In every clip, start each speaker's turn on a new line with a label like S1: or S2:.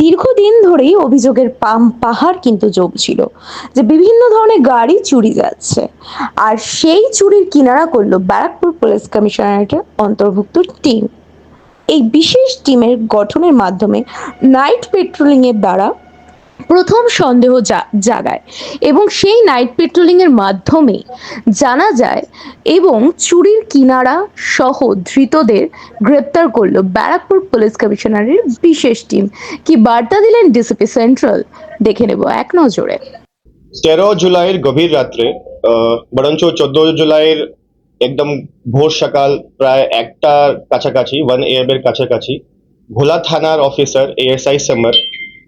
S1: দীর্ঘদিন ধরেই অভিযোগের পাম, পাহাড় কিন্তু জমছিল যে বিভিন্ন ধরনের গাড়ি চুরি যাচ্ছে। আর সেই চুরির কিনারা করল ব্যারাকপুর পুলিশ কমিশনারেটের অন্তর্ভুক্ত টিম। এই বিশেষ টিমের গঠনের মাধ্যমে নাইট পেট্রোলিং এর দ্বারা প্রথম সন্দেহ জাগায় এবং সেই নাইট পেট্রোলিং এর মাধ্যমে জানা যায় এবং চুরির কিনারা সহ ধৃতদের গ্রেপ্তার করল ব্যারাকপুর পুলিশ কমিশনারের বিশেষ টিম কি বার্তা দিলেন ডিসিপি সেন্ট্রাল দেখে নেব এক নজরে।
S2: তেরো জুলাইয়ের গভীর রাত্রে বরঞ্চ চোদ্দ জুলাইয়ের একদম ভোর সকাল প্রায় একটার কাছাকাছি ওয়ান এম এর কাছাকাছি, ভোলা থানার অফিসার এএসআই সামার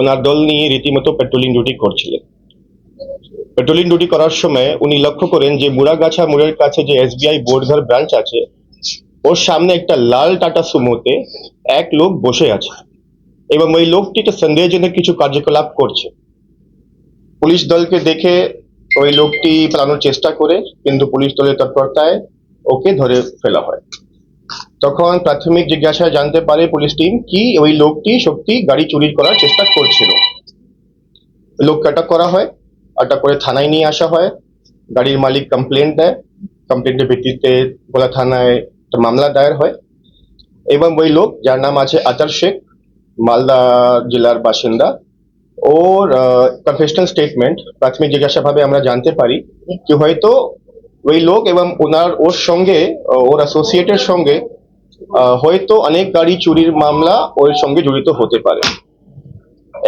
S2: ওনার দল নিয়ে রীতিমতো পেট্রোলিং ডিউটি করছিলেন। পেট্রোলিং ডিউটি করার সময় উনি লক্ষ্য করেন যে মুড়াগাছা মোড়ের কাছে যে এসবিআই বোর্ডঘর ব্রাঞ্চ আছে, ওর সামনে একটা লাল টাটা সুমোতে এক লোক বসে আছে এবং ওই লোকটি একটা সন্দেহজনক কিছু কার্যকলাপ করছে। পুলিশ দলকে দেখে ওই লোকটি পালানোর চেষ্টা করে, কিন্তু পুলিশ দলের তৎপরতায় ওকে ধরে ফেলা হয়। তখন প্রাথমিক জিজ্ঞাসায় জানতে পারে পুলিশ টিম কি ওই লোকটি সত্যি গাড়ি চুরি করার চেষ্টা করছিল। লোককে আটক করা হয়, আটক করে থানায় নিয়ে আসা হয়। গাড়ির মালিক কমপ্লেন দেয় কমপ্লেন্টের ভিত্তিতে গোলা থানায় মামলা দায়ের হয়। এবং ওই লোক, যার নাম আছে আতার শেখ, মালদা জেলার বাসিন্দা, ওর কনফেশনাল স্টেটমেন্ট প্রাথমিক জিজ্ঞাসাভাবে আমরা জানতে পারি কি হয়তো ওই লোক এবং ওনার, ওর সঙ্গে ওর অ্যাসোসিয়েটের সঙ্গে হয়তো অনেক গাড়ি চুরির মামলা ওর সঙ্গে জড়িত হতে পারে।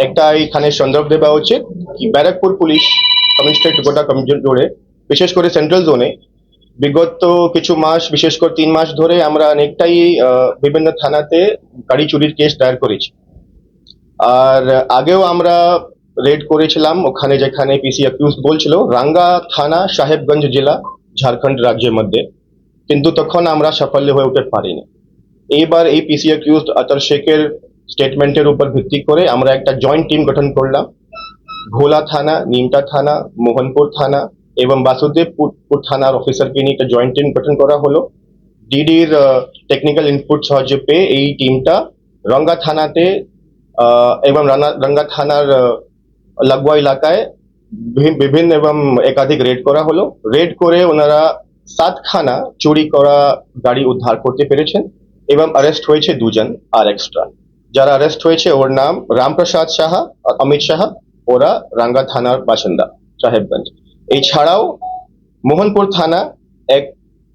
S2: একটা এখানে সন্দর্ভ দেওয়া উচিত কি ব্যারাকপুর পুলিশ কমিশনারেট গোটা জুড়ে, বিশেষ করে সেন্ট্রাল জোনে, বিগত কিছু মাস, বিশেষ করে তিন মাস ধরে আমরা অনেকটাই বিভিন্ন থানাতে গাড়ি চুরির কেস দায়ের করেছি। আর আগেও আমরা রেড করেছিলাম ওখানে যেখানে পিসি অ্যাকিউজ বলছিল, রাঙ্গা থানা, সাহেবগঞ্জ জেলা। ঝাড়খণ্ড রাজ্যের মধ্যে। কিন্তু তখন আমরা সাফল্য হয়ে উঠতে পারিনি। এইবার এই পিসি অ্যাকিউজ আতর শেখের স্টেটমেন্টের উপর ভিত্তি করে আমরা একটা জয়েন্ট টিম গঠন করলাম। ভোলা থানা, নিমটা থানা, মোহনপুর থানা এবং বাসুদেবপুর থানার অফিসারকে নিয়ে একটা জয়েন্ট টিম গঠন করা হলো। ডিডির টেকনিক্যাল ইনপুট সাহায্য পেয়ে এই টিমটা রঙ্গা থানাতে এবং রানা- রঙ্গা থানার লাগোয়া এলাকায় বিভিন্ন এবং একাধিক রেড করা হলো। রেড করে ওনারা সাতখানা চুরি করা গাড়ি উদ্ধার করতে পেরেছেন এবং অ্যারেস্ট হয়েছে দুজন আর এক্সট্রা যারা অ্যারেস্ট হয়েছে, ওর নাম রামপ্রসাদ সাহা আর অমিত সাহা, ওরা রাঙ্গা থানার বাসিন্দা, সাহেবগঞ্জ। এছাড়াও মোহনপুর থানা এক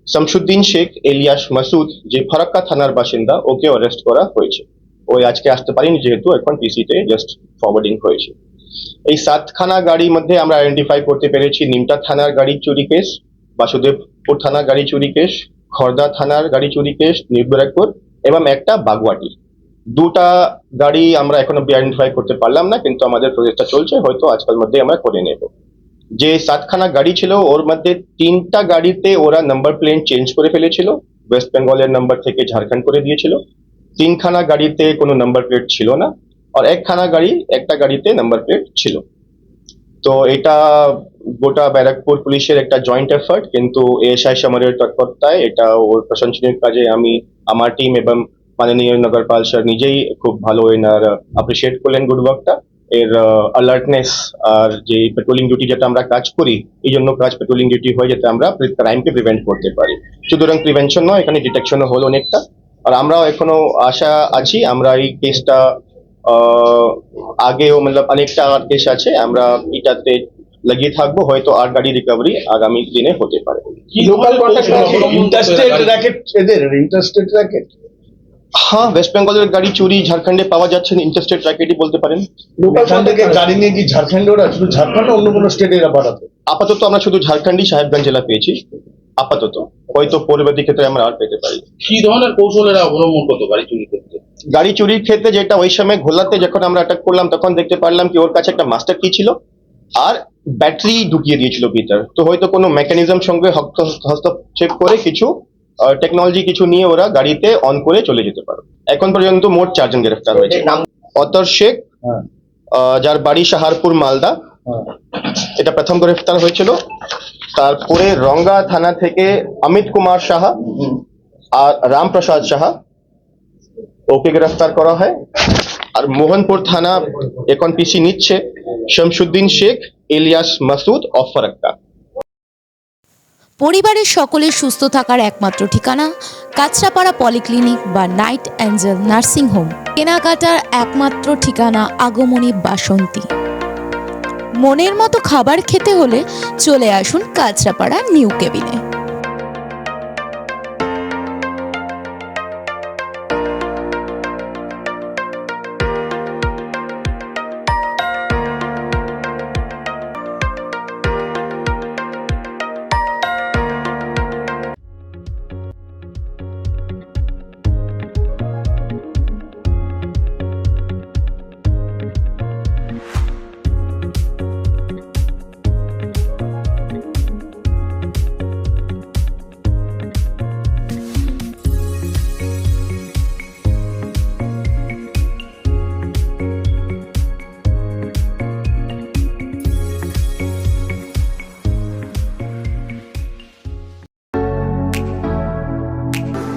S2: শামসুদ্দিন শেখ এলিয়াস মাসুদ, যে ফারাক্কা থানার বাসিন্দা ওকে অ্যারেস্ট করা হয়েছে। ওই আজকে আসতে পারিনি যেহেতু এখন পিসিতে জাস্ট ফরওয়ার্ডিং হয়েছে। এই সাতখানা গাড়ির মধ্যে আমরা আইডেন্টিফাই করতে পেরেছি নিমটা থানার গাড়ি চুরি কেস বাসুদেবপুর থানার গাড়ি চুরি কেস খর্দা থানার গাড়ি চুরি কেস নির্বরাকপুর এবং একটা বাগওয়াটি। দুটা গাড়ি আমরা এখনও আইডেন্টিফাই করতে পারলাম না, কিন্তু আমাদের প্রজেক্টটা চলছে, হয়তো আজকাল মধ্যে আমরা করে নেব। যে সাতখানা গাড়ি ছিল, ওর মধ্যে তিনটা গাড়িতে ওরা নাম্বার প্লেন চেঞ্জ করে ফেলেছিল ওয়েস্ট বেঙ্গলের নাম্বার থেকে ঝাড়খণ্ড করে দিয়েছিল। তিনখানা গাড়িতে কোনো নাম্বার প্লেট ছিল না। আর একখানা গাড়ি, একটা গাড়িতে নাম্বার প্লেট ছিল। তো এটা গোটা ব্যারাকপুর পুলিশের একটা জয়েন্ট এফার্ট কিন্তু এএসআই সামারের তৎপরতায় এটা ওর প্রশংসনীয় কাজে আমি, আমার টিম এবং মাননীয় নগরপাল স্যার নিজেই খুব ভালো এনার অ্যাপ্রিসিয়েট করলেন গুড ওয়ার্কটা এর অ্যালার্টনেস আর যে পেট্রোলিং ডিউটি যেটা আমরা কাজ করি, এই জন্য কাজ পেট্রোলিং ডিউটি হয় যাতে আমরা ক্রাইমকে প্রিভেন্ট করতে পারি। সুতরাং প্রিভেনশন নয়, এখানে ডিটেকশনও হলো অনেকটা। আর আমরাও এখনও আশা আছি, আমরা এই কেসটা আগেও মতলব অনেকটা কেস আছে আমরা এটাতে লাগিয়ে থাকব হয়তো আর গাড়ি রিকভারি আগামী দিনে হতে পারে।
S3: লোকাল ইন্টারস্টেট র্যাকেট এদের ইন্টারস্টেট র্যাকেট
S2: হ্যাঁ ওয়েস্ট বেঙ্গলের গাড়ি চুরি ঝাড়খণ্ডে পাওয়া যাচ্ছে ইন্টারস্টেট র্যাকেটই বলতে পারেন।
S3: এখান থেকে গাড়ি নিয়ে কি ঝাড়খণ্ডে ওরা শুধু ঝাড়খণ্ড অন্য কোনো স্টেটে এরা পাঠাতো?
S2: আপাতত আমরা শুধু ঝাড়খণ্ডই সাহেবগঞ্জ জেলা পেয়েছি আপাতত। হয়তো পরবর্তী ক্ষেত্রে আমরা আর পেতে পারি।
S4: কি ধরনের কৌশল এরা অবলম্বন করতো গাড়ি চুরি করতে
S2: গাড়ি চুরির ক্ষেত্রে যেটা ওই সময় ঘোলাতে যখন আমরা অ্যাটাক করলাম তখন দেখতে পারলাম কি ওর কাছে একটা মাস্টার কি ছিল আর ব্যাটারি ঢুকিয়ে দিয়েছিল ভিতর তো হয়তো কোনো মেকানিজম সঙ্গে হস্তক্ষেপ করে কিছু টেকনোলজি কিছু নিয়ে ওরা গাড়িতে অন করে চলে যেতে পারে। এখন পর্যন্ত মোট চারজন গ্রেফতার হয়েছে। অতর শেখ
S3: হ্যাঁ।
S2: আহ, যার বাড়ি সাহারপুর মালদা।
S3: হ্যাঁ।
S2: এটা প্রথম গ্রেফতার হয়েছিল। তারপরে রঙ্গা থানা থেকে অমিত কুমার সাহা আর রামপ্রসাদ সাহা। ওকে গ্রেফতার করা হয়। আর মোহনপুর থানা এখন পিসি নিচ্ছে শামসুদ্দিন শেখ ইলিয়াস মাসুদ অফ ফারাক্কা।
S5: পরিবারের সকলের সুস্থ থাকার একমাত্র ঠিকানা কাঁচরাপাড়া পলিক্লিনিক বা নাইট অ্যাঞ্জেল নার্সিং হোম। কেনাকাটার একমাত্র ঠিকানা আগমনী বাসন্তী। মনের মতো খাবার খেতে হলে চলে আসুন কাঁচরাপাড়া নিউ কেবিনে।